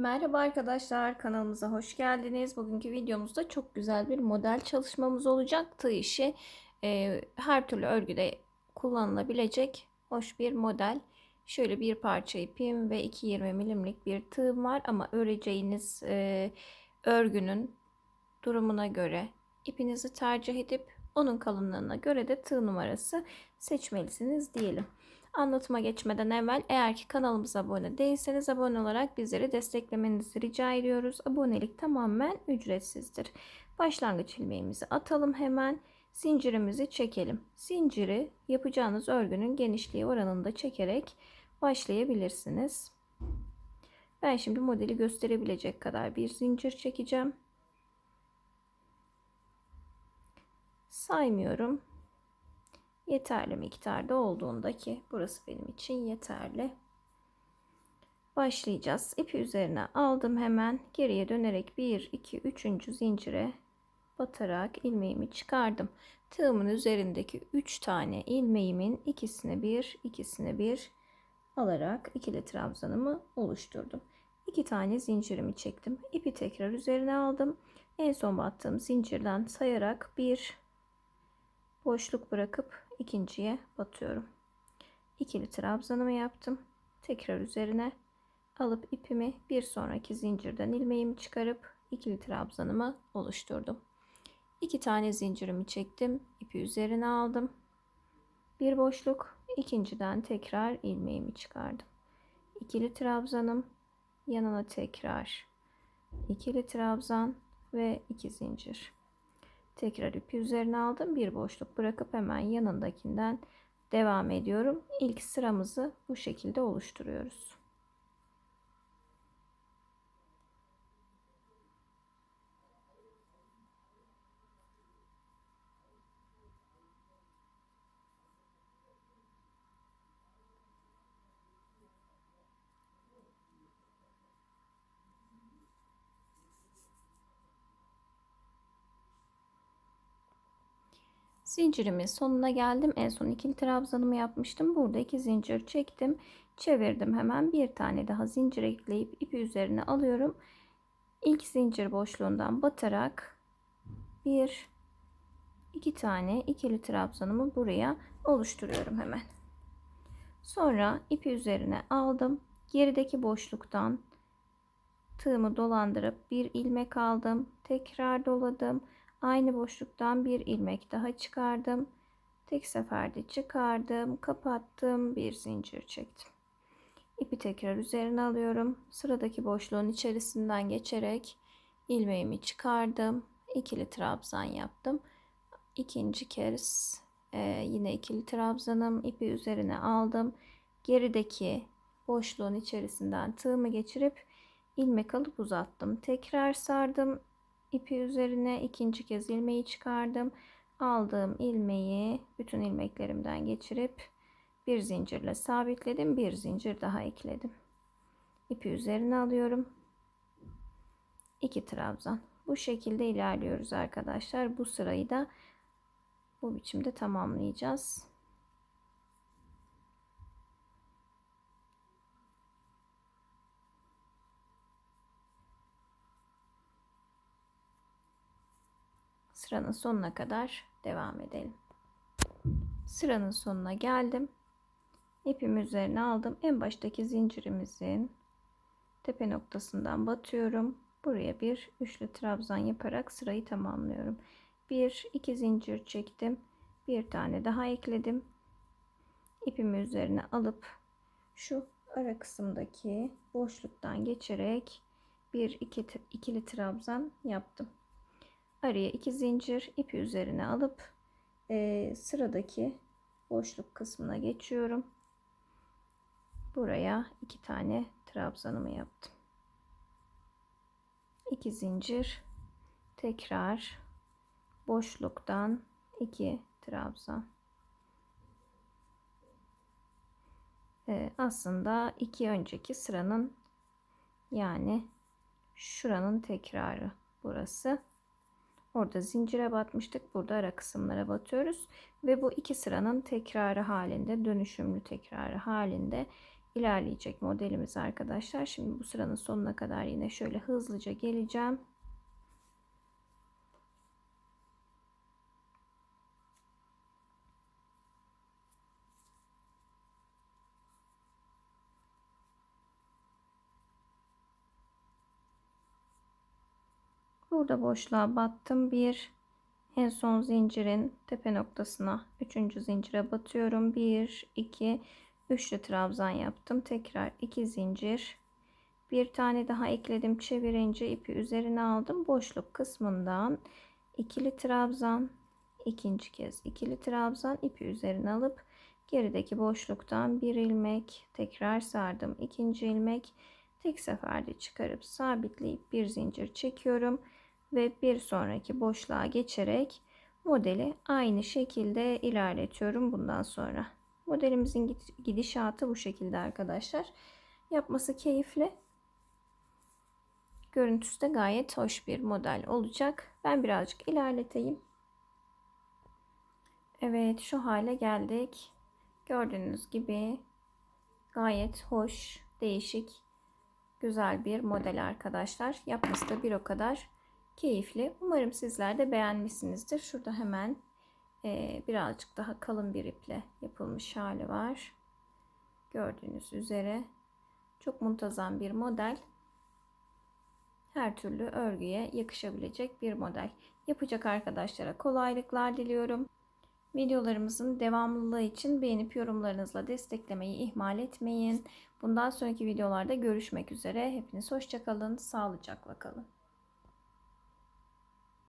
Merhaba arkadaşlar kanalımıza hoş geldiniz. Bugünkü videomuzda çok güzel bir model çalışmamız olacak. Tığ işi e, her türlü örgüde kullanılabilecek hoş bir model. Şöyle bir parça ipim ve 2.20 milimlik bir tığım var ama öreceğiniz e, örgünün durumuna göre ipinizi tercih edip onun kalınlığına göre de tığ numarası seçmelisiniz diyelim. Anlatıma geçmeden evvel eğer ki kanalımıza abone değilseniz abone olarak bizleri desteklemenizi rica ediyoruz. Abonelik tamamen ücretsizdir. Başlangıç ilmeğimizi atalım hemen. Zincirimizi çekelim. Zinciri yapacağınız örgünün genişliği oranında çekerek başlayabilirsiniz. Ben şimdi modeli gösterebilecek kadar bir zincir çekeceğim. Saymıyorum yeterli miktarda olduğunda ki burası benim için yeterli. Başlayacağız. İpi üzerine aldım hemen geriye dönerek 1 2 3. zincire batarak ilmeğimi çıkardım. Tığımın üzerindeki 3 tane ilmeğimin ikisine bir, ikisine bir alarak ikili trabzanımı oluşturdum. 2 tane zincirimi çektim. İpi tekrar üzerine aldım. En son battığım zincirden sayarak bir boşluk bırakıp ikinciye batıyorum. İkili trabzanımı yaptım. Tekrar üzerine alıp ipimi bir sonraki zincirden ilmeğimi çıkarıp ikili trabzanımı oluşturdum. İki tane zincirimi çektim. ipi üzerine aldım. Bir boşluk. ikinciden tekrar ilmeğimi çıkardım. İkili trabzanım yanına tekrar ikili trabzan ve iki zincir. Tekrar ipi üzerine aldım. Bir boşluk bırakıp hemen yanındakinden devam ediyorum. İlk sıramızı bu şekilde oluşturuyoruz. Zincirimin sonuna geldim. En son ikili trabzanımı yapmıştım. Burada iki zincir çektim. Çevirdim hemen. Bir tane daha zincir ekleyip ipi üzerine alıyorum. İlk zincir boşluğundan batarak bir iki tane ikili trabzanımı buraya oluşturuyorum hemen. Sonra ipi üzerine aldım. Gerideki boşluktan tığımı dolandırıp bir ilmek aldım. Tekrar doladım. Aynı boşluktan bir ilmek daha çıkardım. Tek seferde çıkardım, kapattım, bir zincir çektim. İpi tekrar üzerine alıyorum. Sıradaki boşluğun içerisinden geçerek ilmeğimi çıkardım. İkili trabzan yaptım. İkinci kez e, yine ikili trabzanım. ipi üzerine aldım. Gerideki boşluğun içerisinden tığımı geçirip ilmek alıp uzattım. Tekrar sardım ipi üzerine ikinci kez ilmeği çıkardım. Aldığım ilmeği bütün ilmeklerimden geçirip bir zincirle sabitledim. Bir zincir daha ekledim. İpi üzerine alıyorum. 2 trabzan. Bu şekilde ilerliyoruz arkadaşlar. Bu sırayı da bu biçimde tamamlayacağız. Sıranın sonuna kadar devam edelim. Sıranın sonuna geldim. İpimi üzerine aldım. En baştaki zincirimizin tepe noktasından batıyorum. Buraya bir üçlü trabzan yaparak sırayı tamamlıyorum. Bir iki zincir çektim. Bir tane daha ekledim. İpimi üzerine alıp şu ara kısımdaki boşluktan geçerek bir iki ikili trabzan yaptım araya iki zincir ipi üzerine alıp e, sıradaki boşluk kısmına geçiyorum. Buraya iki tane trabzanımı yaptım. İki zincir tekrar boşluktan iki trabzan. Ee, aslında iki önceki sıranın yani şuranın tekrarı burası. Orada zincire batmıştık. Burada ara kısımlara batıyoruz. Ve bu iki sıranın tekrarı halinde, dönüşümlü tekrarı halinde ilerleyecek modelimiz arkadaşlar. Şimdi bu sıranın sonuna kadar yine şöyle hızlıca geleceğim. Burada boşluğa battım. Bir en son zincirin tepe noktasına üçüncü zincire batıyorum. 1 2 üçlü trabzan yaptım. Tekrar iki zincir. Bir tane daha ekledim. Çevirince ipi üzerine aldım. Boşluk kısmından ikili trabzan, ikinci kez ikili trabzan ipi üzerine alıp gerideki boşluktan bir ilmek tekrar sardım. ikinci ilmek tek seferde çıkarıp sabitleyip bir zincir çekiyorum ve bir sonraki boşluğa geçerek modeli aynı şekilde ilerletiyorum bundan sonra. Modelimizin gidişatı bu şekilde arkadaşlar. Yapması keyifli. Görüntüsü de gayet hoş bir model olacak. Ben birazcık ilerleteyim. Evet şu hale geldik. Gördüğünüz gibi gayet hoş, değişik, güzel bir model arkadaşlar. Yapması da bir o kadar keyifli. Umarım sizler de beğenmişsinizdir. Şurada hemen e, birazcık daha kalın bir iple yapılmış hali var. Gördüğünüz üzere çok muntazam bir model. Her türlü örgüye yakışabilecek bir model. Yapacak arkadaşlara kolaylıklar diliyorum. Videolarımızın devamlılığı için beğenip yorumlarınızla desteklemeyi ihmal etmeyin. Bundan sonraki videolarda görüşmek üzere. Hepiniz hoşçakalın, sağlıcakla kalın.